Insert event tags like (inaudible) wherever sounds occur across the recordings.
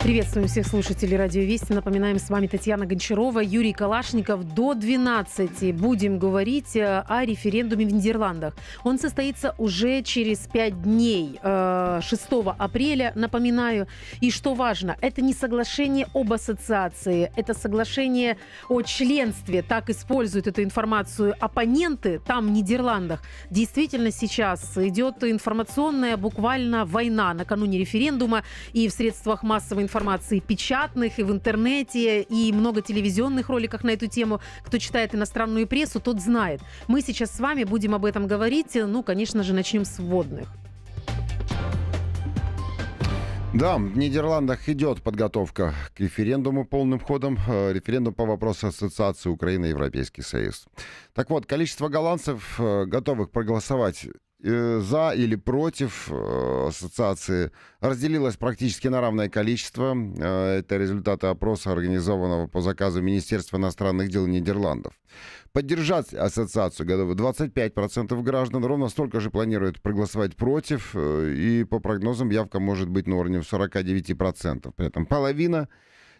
Приветствуем всех слушателей Радио Вести. Напоминаем, с вами Татьяна Гончарова, Юрий Калашников. До 12 будем говорить э, о референдуме в Нидерландах. Он состоится уже через 5 дней, 6 э, апреля, напоминаю. И что важно, это не соглашение об ассоциации, это соглашение о членстве. Так используют эту информацию оппоненты там, в Нидерландах. Действительно, сейчас идет информационная буквально война накануне референдума и в средствах массовой информации печатных, и в интернете, и много телевизионных роликах на эту тему. Кто читает иностранную прессу, тот знает. Мы сейчас с вами будем об этом говорить. Ну, конечно же, начнем с вводных. Да, в Нидерландах идет подготовка к референдуму полным ходом. Э, референдум по вопросу ассоциации Украины и Европейский Союз. Так вот, количество голландцев, э, готовых проголосовать за или против э, ассоциации разделилось практически на равное количество. Э, это результаты опроса, организованного по заказу Министерства иностранных дел Нидерландов. Поддержать ассоциацию готовы 25% граждан, ровно столько же планируют проголосовать против, и по прогнозам явка может быть на уровне 49%. При этом половина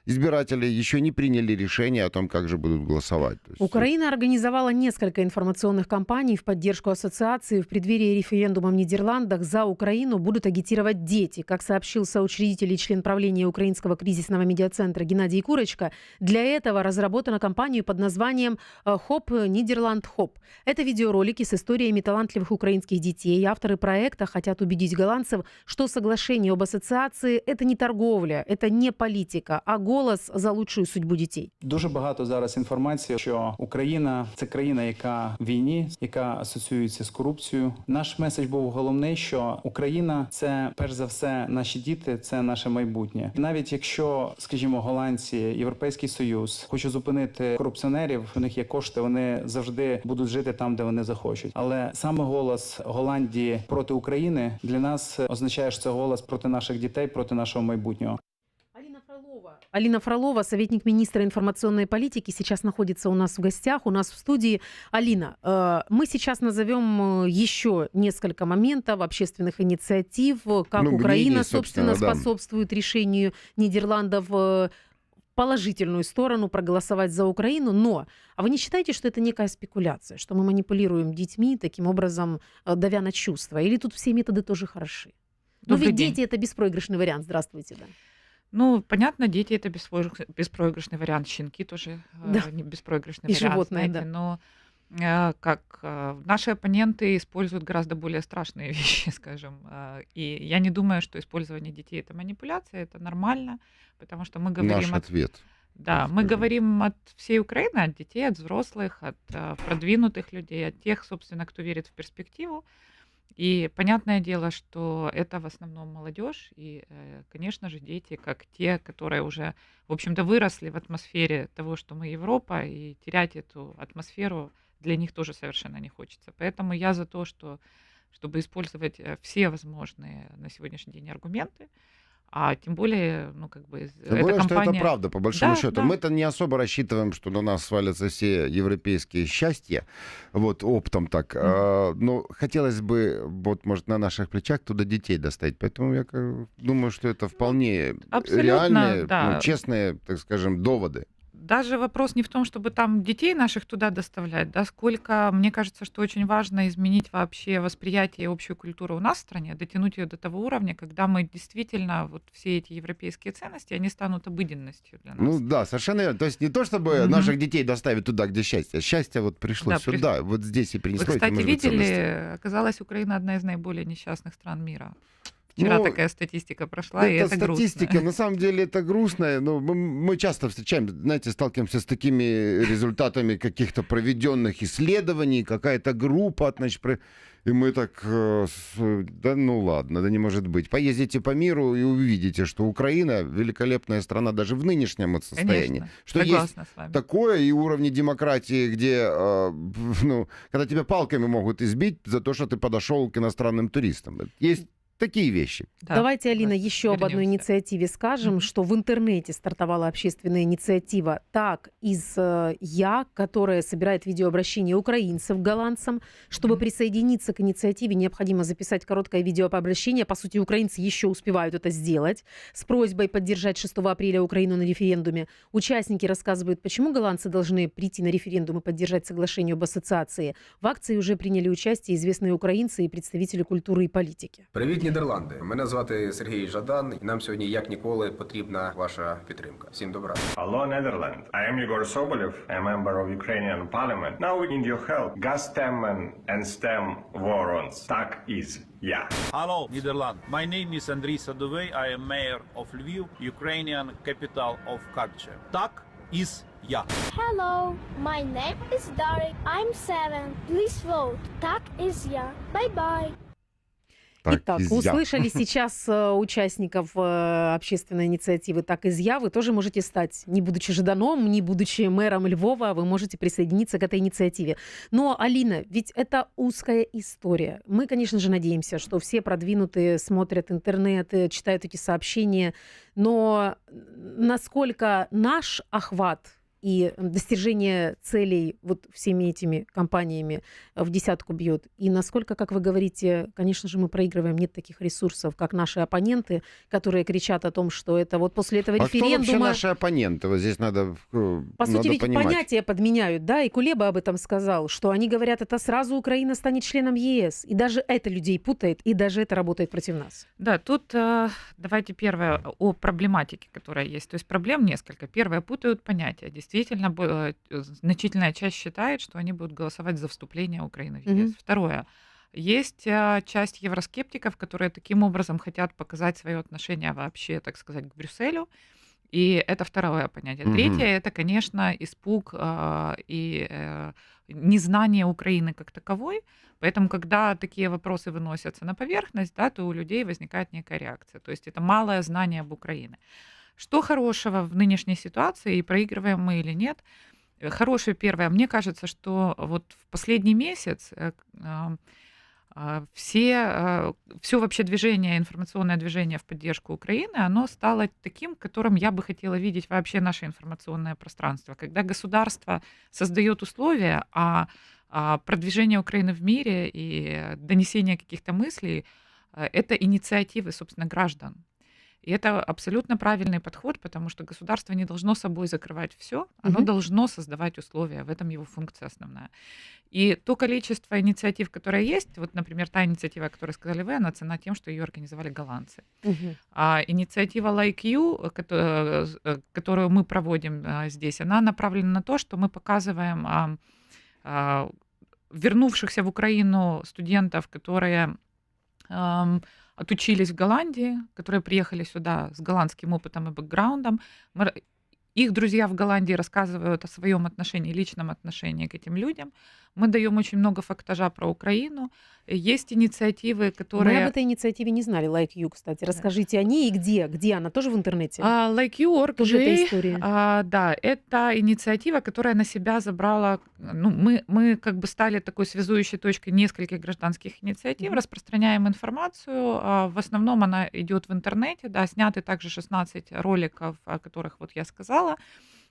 избиратели еще не приняли решение о том, как же будут голосовать. Есть... Украина организовала несколько информационных кампаний в поддержку ассоциации. В преддверии референдума в Нидерландах за Украину будут агитировать дети. Как сообщил соучредитель и член правления Украинского кризисного медиацентра Геннадий Курочка, для этого разработана кампания под названием э, «Хоп Нидерланд Хоп». Это видеоролики с историями талантливых украинских детей. Авторы проекта хотят убедить голландцев, что соглашение об ассоциации – это не торговля, это не политика, а голос голос за судьбу дітей. Дуже багато зараз інформації, що Україна це країна, яка в війні, яка асоціюється з корупцією. Наш меседж був головний, що Україна це перш за все наші діти, це наше майбутнє. І навіть якщо, скажімо, голландці, європейський союз хочуть зупинити корупціонерів, у них є кошти, вони завжди будуть жити там, де вони захочуть. Але саме голос Голландії проти України для нас означає, що це голос проти наших дітей, проти нашого майбутнього. Алина Фролова, советник министра информационной политики, сейчас находится у нас в гостях, у нас в студии. Алина, э, мы сейчас назовем э, еще несколько моментов общественных инициатив, как ну, Украина, мнение, собственно, да. способствует решению Нидерландов э, положительную сторону проголосовать за Украину, но а вы не считаете, что это некая спекуляция, что мы манипулируем детьми, таким образом давя на чувства? Или тут все методы тоже хороши? Ну ведь день. дети это беспроигрышный вариант. Здравствуйте, да. Ну, понятно, дети это беспроигрышный вариант, щенки тоже да. э, не беспроигрышный И вариант, животные, знаете, да. но э, как э, наши оппоненты используют гораздо более страшные (laughs) вещи, скажем, э, и я не думаю, что использование детей это манипуляция, это нормально, потому что мы говорим Наш ответ. Да, мы говорим от всей Украины, от детей, от взрослых, от э, продвинутых людей, от тех, собственно, кто верит в перспективу. И понятное дело, что это в основном молодежь и, э, конечно же, дети, как те, которые уже, в общем-то, выросли в атмосфере того, что мы Европа, и терять эту атмосферу для них тоже совершенно не хочется. Поэтому я за то, что чтобы использовать э, все возможные на сегодняшний день аргументы, а тем более, ну, как бы... Тем более, компания... что это правда, по большому да, счету. Да. Мы-то не особо рассчитываем, что на нас свалятся все европейские счастья, вот, оптом так. Mm. А, но хотелось бы, вот, может, на наших плечах туда детей достать. Поэтому я думаю, что это вполне Абсолютно, реальные, да. ну, честные, так скажем, доводы даже вопрос не в том, чтобы там детей наших туда доставлять, да, сколько, мне кажется, что очень важно изменить вообще восприятие и общую культуру у нас в стране, дотянуть ее до того уровня, когда мы действительно, вот все эти европейские ценности, они станут обыденностью для нас. Ну да, совершенно верно. То есть не то, чтобы mm-hmm. наших детей доставить туда, где счастье. Счастье вот пришло да, сюда, при... вот здесь и принесло. Вы, кстати, видели, оказалось, Украина одна из наиболее несчастных стран мира. Вчера ну, такая статистика прошла, это и это статистика, грустно. на самом деле это грустно. Но мы, мы часто встречаем, знаете, сталкиваемся с такими результатами каких-то проведенных исследований, какая-то группа, значит, про... и мы так, э, да ну ладно, да не может быть. Поездите по миру и увидите, что Украина великолепная страна даже в нынешнем состоянии. Конечно, что есть такое и уровни демократии, где, э, (laughs) ну, когда тебя палками могут избить за то, что ты подошел к иностранным туристам. Есть такие вещи. Да. Давайте, Алина, давайте еще об одной вернемся. инициативе скажем, Мгм. что в интернете стартовала общественная инициатива «Так из э, Я», которая собирает видеообращения украинцев к голландцам. Чтобы Мгм. присоединиться к инициативе, необходимо записать короткое видеообращение. По сути, украинцы еще успевают это сделать. С просьбой поддержать 6 апреля Украину на референдуме. Участники рассказывают, почему голландцы должны прийти на референдум и поддержать соглашение об ассоциации. В акции уже приняли участие известные украинцы и представители культуры и политики. Привіт, Нідерланди! Мене звати Сергій Жадан, і нам сьогодні як ніколи потрібна ваша підтримка. Всім добра. Hello, Netherlands. I am Igor Sobolev, a member of Ukrainian parliament. Now we need your help. Gazstemmen and STEM warrants. Так is. Yeah. Hello, Netherlands. My name is Andriy Sadovey. I am mayor of Lviv, Ukrainian capital of culture. Так is я. Hello, my name is Darek. I'm seven. Please vote. Так is я. Bye bye. Итак, изъя. услышали сейчас э, участников э, общественной инициативы «Так изъя». Вы тоже можете стать, не будучи Жданом, не будучи мэром Львова, вы можете присоединиться к этой инициативе. Но, Алина, ведь это узкая история. Мы, конечно же, надеемся, что все продвинутые смотрят интернет, э, читают эти сообщения, но насколько наш охват и достижение целей вот всеми этими компаниями э, в десятку бьет. И насколько, как вы говорите, конечно же, мы проигрываем, нет таких ресурсов, как наши оппоненты, которые кричат о том, что это вот после этого А кто вообще референдума... наши оппоненты? Вот здесь надо, э, По сути, надо ведь понимать. понятия подменяют, да, и Кулеба об этом сказал, что они говорят, это сразу Украина станет членом ЕС. И даже это людей путает, и даже это работает против нас. Да, тут э, давайте первое о проблематике, которая есть. То есть проблем несколько. Первое, путают понятия. Действительно, бо- э, значительная часть считает, что они будут голосовать за вступление Украины в ЕС. Мгм. Второе, есть э, часть евроскептиков, которые таким образом хотят показать свое отношение вообще, так сказать, к Брюсселю. И это второе понятие. Мгм. Третье это, конечно, испуг э, и э, незнание Украины как таковой. Поэтому, когда такие вопросы выносятся на поверхность, да, то у людей возникает некая реакция. То есть это малое знание об Украине. Что хорошего в нынешней ситуации, и проигрываем мы или нет? Э, Хорошее первое. Мне кажется, что вот в последний месяц э, а, а, все, все вообще движение, информационное движение в поддержку Украины, оно стало таким, которым я бы хотела видеть вообще наше информационное пространство. Когда государство создает условия, а а продвижение Украины в мире и донесение каких-то мыслей э, это инициативы, собственно, граждан. И это абсолютно правильный подход, потому что государство не должно собой закрывать все, оно Мгм. должно создавать условия, в этом его функция основная. И то количество инициатив, которое есть, вот, например, та инициатива, о которой сказали вы, она цена тем, что ее организовали голландцы. А инициатива Like You, э, кото- э, которую мы проводим здесь, она направлена на то, что мы показываем а, вернувшихся в Украину студентов, которые отучились в Голландии, которые приехали сюда с голландским опытом и бэкграундом. Мы их друзья в Голландии рассказывают о своем отношении, личном отношении к этим людям. Мы даем очень много фактажа про Украину. Есть инициативы, Мы которые... об этой инициативе не знали, Like You, кстати. Расскажите о ней и где? Где она? Тоже в интернете? А, like you, Тоже эта история. а, да, это инициатива, которая на себя забрала, ну, мы, мы как бы стали такой связующей точкой нескольких гражданских инициатив, Мгм. распространяем информацию, а, в основном она идет в интернете, да, сняты также 16 роликов, о которых вот я сказала.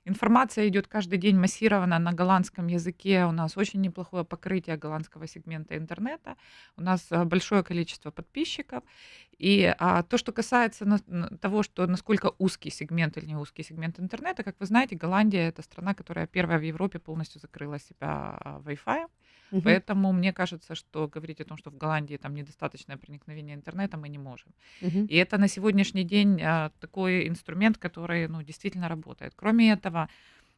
Информация идет каждый день массированно на голландском языке. У нас очень неплохое покрытие голландского сегмента интернета. У нас а, большое количество подписчиков. И а, то, что касается на- на того, что насколько узкий сегмент или не узкий сегмент интернета, как вы знаете, Голландия это страна, которая первая в Европе полностью закрыла себя а, Wi-Fi. Мгм. Поэтому мне кажется, что говорить о том, что в Голландии там недостаточное проникновение интернета, мы не можем. Мгм. И это на сегодняшний день а, такой инструмент, который ну, действительно работает. Кроме этого,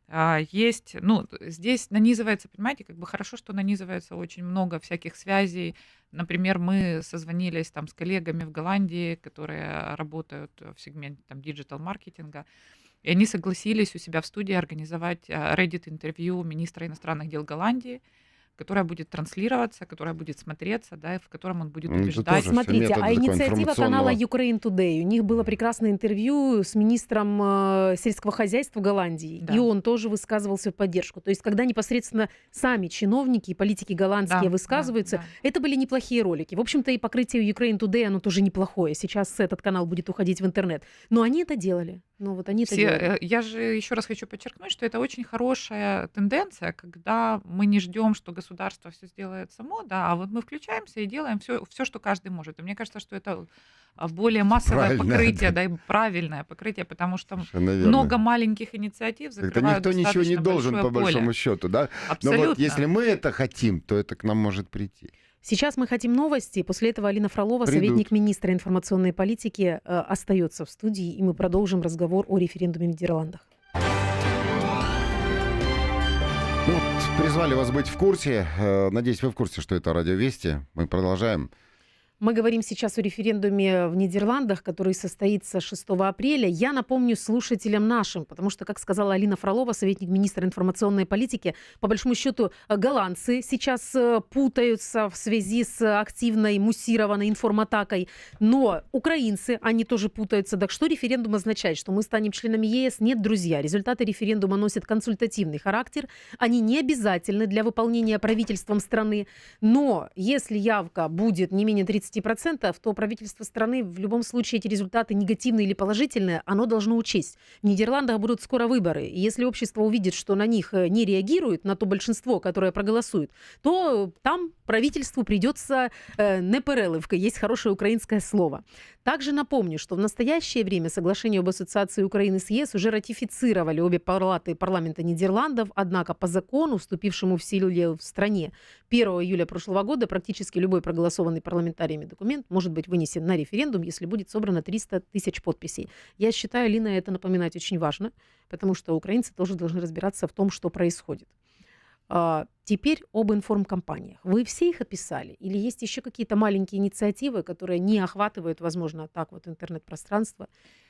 а, есть, ну, здесь нанизывается, понимаете, как бы хорошо, что нанизывается очень много всяких связей. Например, мы созвонились там с коллегами в Голландии, которые работают в сегменте там диджитал-маркетинга, и они согласились у себя в студии организовать а, Reddit интервью министра иностранных дел Голландии, которое будет транслироваться, которое будет смотреться, да, и в котором он будет Ну, убеждать. Смотрите, а инициатива канала Ukraine Today, у них было прекрасное интервью с министром э, сельского хозяйства Голландии, Да. и он тоже высказывался в поддержку. То есть, когда непосредственно сами чиновники и политики голландские Да, высказываются, да, да. это были неплохие ролики. В общем-то, и покрытие Ukraine Today, оно тоже неплохое. Сейчас этот канал будет уходить в интернет. Но они это делали. Ну вот они Все, э, я же еще раз хочу подчеркнуть, что это очень хорошая тенденция, когда мы не ждем, что государство все сделает само, да, а вот мы включаемся и делаем все, все, что каждый может. И мне кажется, что это а, более массовое Правильно, покрытие, да. да, и правильное покрытие, потому что Совершенно верно. много маленьких инициатив Это закрывают никто ничего не должен, по большому поле. счету, да? Но Абсолютно. вот если мы это хотим, то это к нам может прийти. Сейчас мы хотим новости. После этого Алина Фролова, Придут. советник министра информационной политики, э, остается в студии, и мы продолжим разговор о референдуме в Нидерландах. Вот, призвали вас быть в курсе. Э, Надеюсь, вы в курсе, что это Радио Вести. Мы продолжаем. Мы говорим сейчас о референдуме в Нидерландах, который состоится 6 апреля. Я напомню слушателям нашим, потому что, как сказала Алина Фролова, советник министра информационной политики, по большому счету э, голландцы сейчас э, путаются в связи с активной муссированной информатакой, но украинцы, они тоже путаются. Так что референдум означает? Что мы станем членами ЕС? Нет, друзья. Результаты референдума носят консультативный характер. Они не обязательны для выполнения правительством страны. Но если явка будет не менее 30%, то правительство страны в любом случае эти результаты негативные или положительные, оно должно учесть. В Нидерландах будут скоро выборы. И если общество увидит, что на них э, не реагирует, на то большинство, которое проголосует, то там правительству придется э, непереливка. Есть хорошее украинское слово. Также напомню, что в настоящее время соглашение об ассоциации Украины с ЕС уже ратифицировали обе палаты парламента Нидерландов, однако по закону, вступившему в силу в стране 1 июля прошлого года, практически любой проголосованный парламентариями документ может быть вынесен на референдум, если будет собрано 300 тысяч подписей. Я считаю, Лина, это напоминать очень важно, потому что украинцы тоже должны разбираться в том, что происходит. А, Теперь об информкомпаниях. Вы все их описали? Или есть еще какие-то маленькие инициативы, которые не охватывают, возможно, так вот интернет-пространство,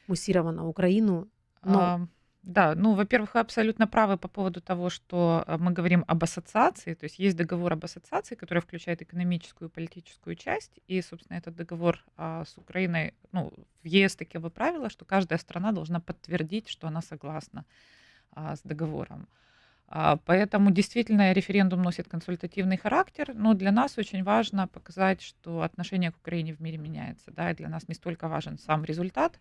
муссировано Украину? Но А, Да, ну, во-первых, вы абсолютно правы по поводу того, что э, мы говорим об ассоциации, то есть есть договор об ассоциации, который включает экономическую и политическую часть, и, собственно, этот договор а, с Украиной, ну, в ЕС таковы правила, что каждая страна должна подтвердить, что она согласна а, с договором. А, Поэтому действительно референдум носит консультативный характер, но для нас очень важно показать, что отношение к Украине в мире меняется. Да, и для нас не столько важен сам результат,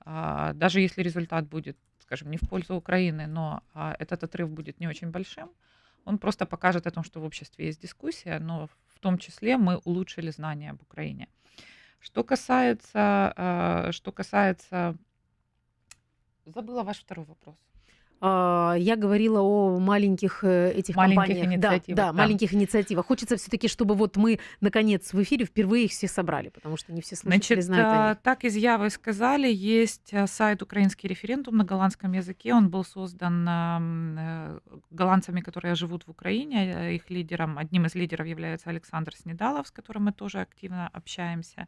а, даже если результат будет, скажем, не в пользу Украины, но а, этот отрыв будет не очень большим, он просто покажет о том, что в обществе есть дискуссия, но в том числе мы улучшили знания об Украине. Что касается, а, что касается, забыла ваш второй вопрос. А, я говорила о маленьких э, этих Маленьких компаниях. Да, инициативах, да, да. маленьких инициативах. Хочется все-таки, чтобы вот мы, наконец, в эфире впервые их все собрали, потому что не все слушатели Значит, знают о а, них. так из Явы сказали, есть а, сайт «Украинский референдум» на голландском языке. Он был создан ам, э, голландцами, которые живут в Украине. Э, Их лидером, одним из лидеров является Александр Снедалов, с которым мы тоже активно общаемся.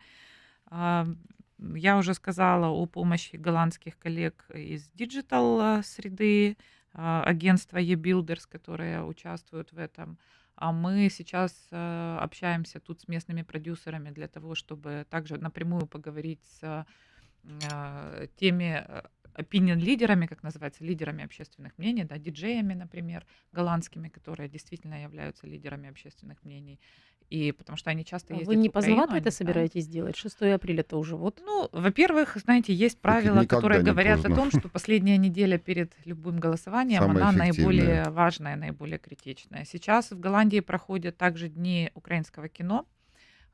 А, Я уже сказала о помощи голландских коллег из диджитал а, среды, а, агентства eBuilders, которые участвуют в этом. А мы сейчас э, общаемся тут с местными продюсерами для того, чтобы также напрямую поговорить с э, теми э, opinion-лидерами, как называется, лидерами общественных мнений, да, диджеями, например, голландскими, которые действительно являются лидерами общественных мнений. И потому что они часто А ездят Вы не поздновато это знают. собираетесь делать? 6 апреля это уже вот. Ну, во-первых, знаете, есть правила, которые говорят поздно. о том, что последняя неделя перед любым голосованием, Самая она наиболее важная, наиболее критичная. Сейчас в Голландии проходят также дни украинского кино.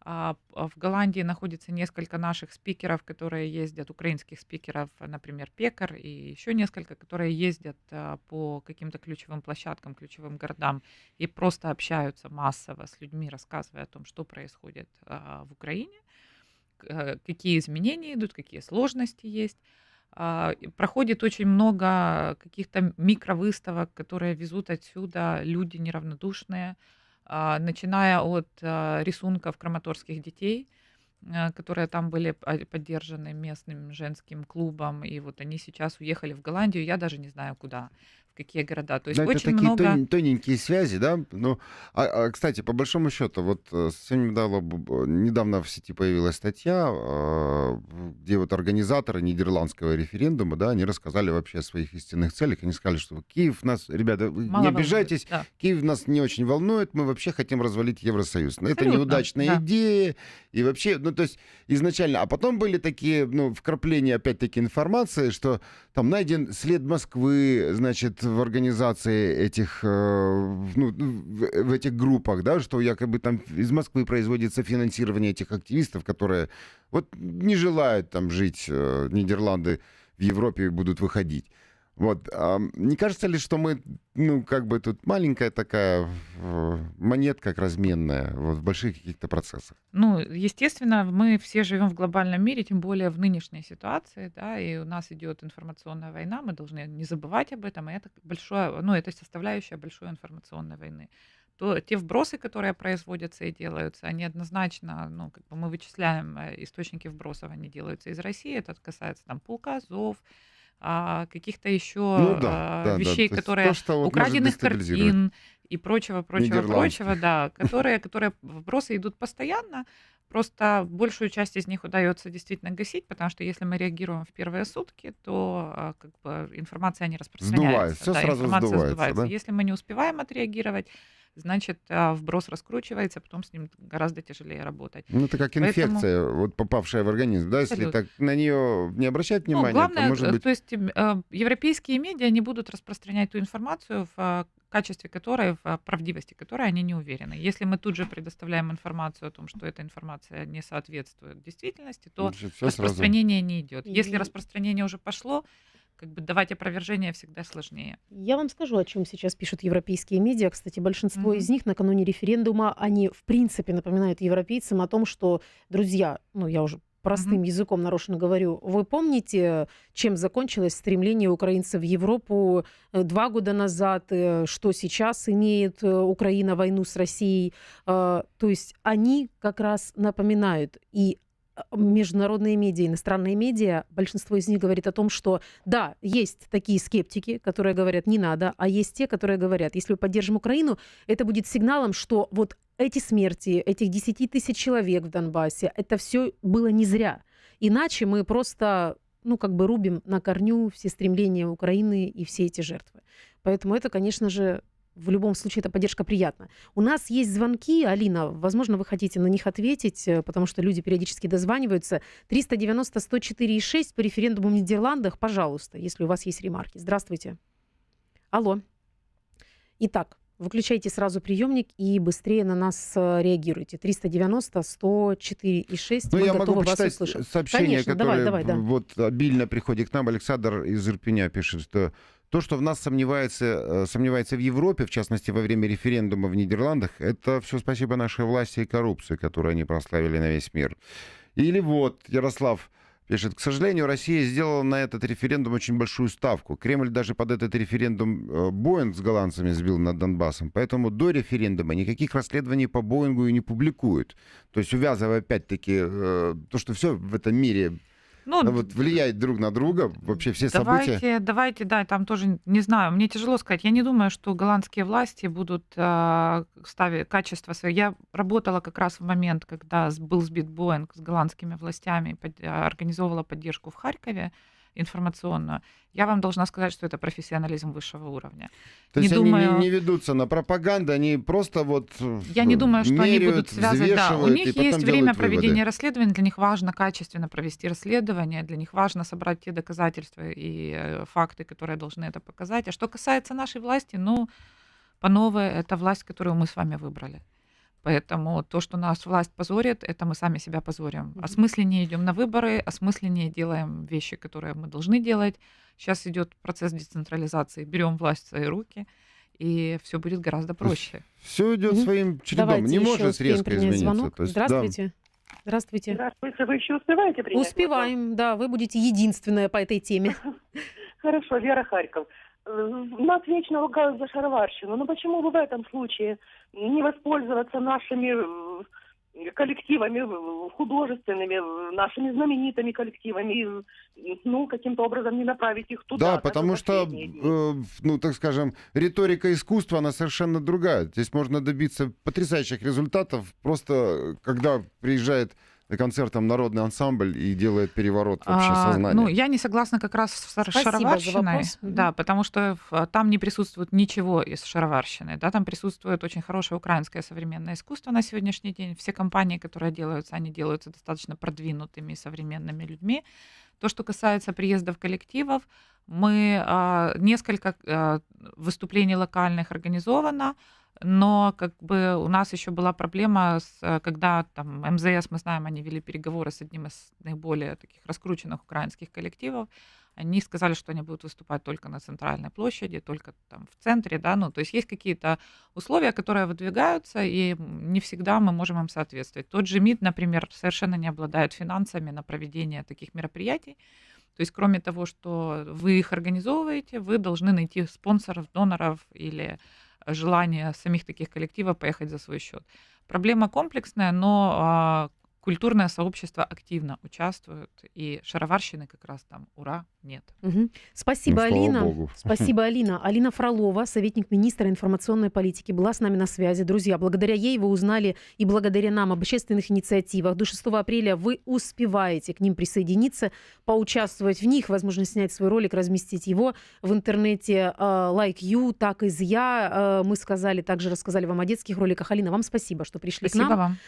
А, п- В Голландии находится несколько наших спикеров, которые ездят, украинских спикеров, например, Пекар и еще несколько, которые ездят а, по каким-то ключевым площадкам, ключевым городам и просто общаются массово с людьми, рассказывая о том, что происходит а, в Украине, э, какие изменения идут, какие сложности есть. А, Проходит очень много каких-то микровыставок, которые везут отсюда люди неравнодушные, а, начиная от а, рисунков краматорских детей, а, которые там были поддержаны местным женским клубом, и вот они сейчас уехали в Голландию, я даже не знаю куда. В какие города. То есть Да, это очень такие много... тоненькие связи, да? Ну, а, а, кстати, по большому счету, вот э, совсем недавно, недавно в сети появилась статья, э, где вот организаторы нидерландского референдума, да, они рассказали вообще о своих истинных целях. Они сказали, что Киев нас, ребята, мало не волнует. обижайтесь, Да. Киев нас не очень волнует, мы вообще хотим развалить Евросоюз. Это Абсолютно, неудачная да. идея, и вообще, ну, то есть изначально, а потом были такие, ну, вкрапления, опять-таки, информации, что там найден след Москвы, значит, в организации этих, э, ну, в, этих группах, да, что якобы там из Москвы производится финансирование этих активистов, которые вот не желают там жить, э, Нидерланды в Европе будут выходить. Вот. а не кажется ли, что мы, ну, как бы тут маленькая такая монетка как разменная вот, в больших каких-то процессах? Ну, естественно, мы все живем в глобальном мире, тем более в нынешней ситуации, да, и у нас идет информационная война, мы должны не забывать об этом, и это большое, ну, это составляющая большой информационной войны. То те вбросы, которые производятся и делаются, они однозначно, ну, как бы мы вычисляем э, источники вбросов, они делаются из России, это касается там полка, ЗОВ, а, каких-то еще Ну да, а, да, да, вещей, есть которые то, что вот может украденных картин и прочего, прочего, прочего, да, которые, которые вбросы идут постоянно, просто большую часть из них удается действительно гасить, потому что если мы реагируем в первые сутки, то а, как бы информация не распространяется. всё да, сразу информация сдувается, сдувается. да? Если мы не успеваем отреагировать, значит а, вброс раскручивается, потом с ним гораздо тяжелее работать. Ну, это как Поэтому- инфекция, вот попавшая в организм. Да, если Абсолютно. так на нее не обращать Ну, внимания, главное, то может э, быть... то есть м, э, европейские медиа не будут распространять ту информацию, в э, качестве которой, в правдивости которой они не уверены. Если мы тут же предоставляем информацию о том, что эта информация не соответствует действительности, то Значит, всё сразу. распространение не идет. Если распространение уже пошло, как бы давать опровержение всегда сложнее. Я вам скажу, о чем сейчас пишут европейские медиа. Кстати, большинство Мгм. из них накануне референдума, они в принципе напоминают европейцам о том, что, друзья, ну я уже простым языком нарочно говорю, вы помните, чем закончилось стремление украинцев в Европу э, два года назад, э, что сейчас имеет э, Украина войну с Россией? То есть они как раз напоминают и международные медиа, иностранные медиа, большинство из них говорит о том, что да, есть такие скептики, которые говорят, не надо, а есть те, которые говорят, если мы поддержим Украину, это будет сигналом, что вот эти смерти, этих 10 тысяч человек в Донбассе, это все было не зря. Иначе мы просто, ну, как бы рубим на корню все стремления Украины и все эти жертвы. Поэтому это, конечно же, в любом случае, эта поддержка приятна. У нас есть звонки, Алина, возможно, вы хотите на них ответить, э, потому что люди периодически дозваниваются. 390 104 6 по референдуму в Нидерландах, пожалуйста, если у вас есть ремарки. Здравствуйте. Алло. Итак, выключайте сразу приемник и быстрее на нас э, реагируйте. 390 104 и 6. Ну, Мы я готовы могу вас почитать услышать. сообщение, Конечно, давай, которое давай, да. вот обильно приходит к нам. Александр из Ирпеня пишет, что то, что в нас сомневается, э, сомневается в Европе, в частности, во время референдума в Нидерландах, это все спасибо нашей власти и коррупции, которую они прославили на весь мир. Или вот, Ярослав пишет, к сожалению, Россия сделала на этот референдум очень большую ставку. Кремль даже под этот референдум э, Боинг с голландцами сбил над Донбассом. Поэтому до референдума никаких расследований по Боингу и не публикуют. То есть увязывая опять-таки э, то, что все в этом мире Ну, э, вот, влияет друг на друга, вообще все события. Давайте, давайте, да, там тоже, не знаю, мне тяжело сказать. Я не думаю, что голландские власти будут э, ставить качество свои. Я работала как раз в момент, когда был сбит Боинг с голландскими властями, под- а, организовывала поддержку в Харькове информационную. Я вам должна сказать, что это профессионализм высшего уровня. То не есть они думаю- не, не ведутся на пропаганду, они просто вот Я не думаю, что они меряют, будут связаны. Да, у них есть время выводы. проведения расследований. Для них важно качественно провести расследование. Для них важно собрать те доказательства и э, факты, которые должны это показать. А что касается нашей власти, ну, по новой, это власть, которую мы с вами выбрали. Поэтому то, что нас власть позорит, это мы сами себя позорим. Мгм. Осмысленнее идем на выборы, осмысленнее делаем вещи, которые мы должны делать. Сейчас идет процесс децентрализации. Берем власть в свои руки, и все будет гораздо проще. Все идет Мгм. своим чередом, Давайте не еще может резко измениться. звонок. То есть, да. Здравствуйте. Здравствуйте. Здравствуйте, вы еще успеваете принять? Успеваем, да, вы будете единственная по этой теме. (laughs) Хорошо, Вера Харьков. Э, Нас вечно ругают за шароварщину. Но почему бы в этом случае не воспользоваться нашими э, коллективами э, художественными, нашими знаменитыми коллективами, и, ну, каким-то образом не направить их туда. Да, потому что, э, ну, так скажем, риторика искусства, она совершенно другая. Здесь можно добиться потрясающих результатов, просто когда приезжает на концерт там народный ансамбль и делает переворот в общее А, сознание. Ну, я не согласна как раз с шароварщиной. Да, потому что в- там не присутствует ничего из шароварщины. Да, там присутствует очень хорошее украинское современное искусство на сегодняшний день. Все компании, которые делаются, они делаются достаточно продвинутыми современными людьми. То, что касается приездов коллективов, мы а, несколько а, выступлений локальных организовано, но как бы у нас еще была проблема, с, э, когда там МЗС, мы знаем, они вели переговоры с одним из наиболее таких раскрученных украинских коллективов. Они сказали, что они будут выступать только на центральной площади, только там в центре, да, ну, то есть есть какие-то условия, которые выдвигаются, и не всегда мы можем им соответствовать. Тот же МИД, например, совершенно не обладает финансами на проведение таких мероприятий. То есть кроме того, что вы их организовываете, вы должны найти спонсоров, доноров или желание самих таких коллективов поехать за свой счет. Проблема комплексная, но а, культурное сообщество активно участвует, и шароварщины как раз там, ура, нет. Мгм. Спасибо, Ну, Алина. богу. Спасибо, Алина. Алина Фролова, советник министра информационной политики, была с нами на связи. Друзья, благодаря ей вы узнали и благодаря нам об общественных инициативах. До 6 апреля вы успеваете к ним присоединиться, поучаствовать в них, возможно, снять свой ролик, разместить его в интернете. э, Like you, так из я. Э, Мы сказали, также рассказали вам о детских роликах. Алина, вам спасибо, что пришли к Спасибо нам. вам.